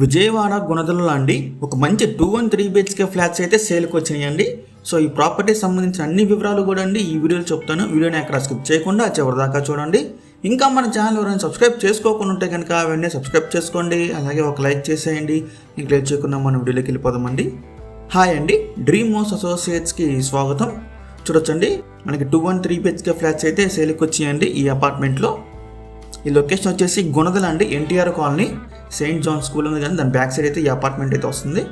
విజయవాడ గుణదలలో అండి ఒక మంచి two one three BHK flats అయితే సేల్కి వచ్చినాయండి. సో ఈ ప్రాపర్టీకి సంబంధించిన అన్ని వివరాలు కూడా అండి ఈ వీడియోలో చెప్తాను. వీడియోని ఎక్కడ స్కిప్ చేయకుండా చివరిదాకా చూడండి. ఇంకా మన ఛానల్ ఎవరైనా సబ్స్క్రైబ్ చేసుకోకుండా ఉంటే కనుక అవన్నీ సబ్స్క్రైబ్ చేసుకోండి. అలాగే ఒక లైక్ చేసేయండి. ఇంక లైక్ చేయకుండా మన వీడియోలోకి వెళ్ళిపోదామండి. హాయ్ అండి డ్రీమ్ హౌస్ అసోసియేట్స్కి స్వాగతం. చూడొచ్చండి. మనకి two one three BHK flats అయితే సేల్కి వచ్చాయండి ఈ అపార్ట్మెంట్లో ఈ లొకేషన్ వచ్చేసి గుణదల అండి. NTR colony saint John school ఉంది కానీ దాని బ్యాక్ సైడ్ అయితే ఈ అపార్ట్మెంట్ అయితే వస్తుంది.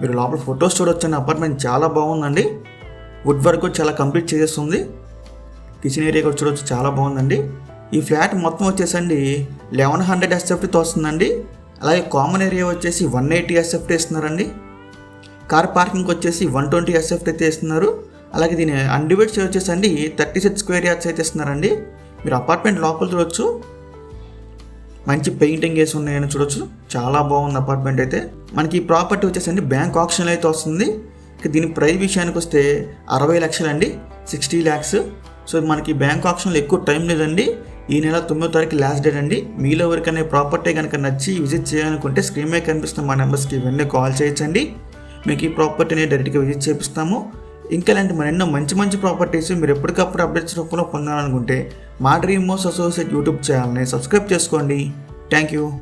మీరు లోపల ఫొటోస్ చూడొచ్చండి. అపార్ట్మెంట్ చాలా బాగుందండి. వుడ్ వర్క్ చాలా కంప్లీట్ చేసేస్తుంది. కిచెన్ ఏరియా కూడా చూడొచ్చు చాలా బాగుందండి. ఈ ఫ్లాట్ మొత్తం వచ్చేసండి లెవెన్ హండ్రెడ్ ఎస్ఎఫ్టీతో వస్తుందండి. అలాగే కామన్ ఏరియా వచ్చేసి వన్ ఎయిటీ ఎస్ఎఫ్టీ ఇస్తున్నారండి కార్ పార్కింగ్ వచ్చేసి వన్ ట్వంటీ ఎస్ఎఫ్టీ అయితే ఇస్తున్నారు అలాగే దీని అన్డివైడ్ వచ్చేసి అండి థర్టీ సిక్స్ స్క్వేర్ యార్డ్స్ అయితే ఇస్తున్నారండి మీరు అపార్ట్మెంట్ లోపల చూడొచ్చు. మంచి పెయింటింగ్ వేసి ఉన్నాయని చూడొచ్చు. చాలా బాగుంది అపార్ట్మెంట్ అయితే. మనకి ఈ ప్రాపర్టీ వచ్చేసండి బ్యాంక్ ఆప్షన్ అయితే వస్తుంది. ఇక దీని ప్రైస్ విషయానికి వస్తే అరవై లక్షలండి సిక్స్టీ ల్యాక్స్. సో మనకి బ్యాంక్ ఆప్షన్లో ఎక్కువ టైం లేదండి. ఈ నెల తొమ్మిదో తారీఖు లాస్ట్ డేట్ అండి. మీలో ఎవరికైనా ప్రాపర్టీ కనుక నచ్చి విజిట్ చేయాలనుకుంటే స్క్రీన్ మీద కనిపిస్తున్న మా నెంబర్స్కి వెంటనే కాల్ చేయొచ్చండి. మీకు ఈ ప్రాపర్టీని డైరెక్ట్గా విజిట్ చేపిస్తాము. ఇంకా ఇలాంటి మరెన్నో మంచి మంచి ప్రాపర్టీస్ మీరు ఎప్పటికప్పుడు అప్డేట్స్ రూపంలో పొందాలనుకుంటే మా డ్రీమ్ మోస్ అసోసియేట్ యూట్యూబ్ ఛానల్ని సబ్స్క్రైబ్ చేసుకోండి. Thank you.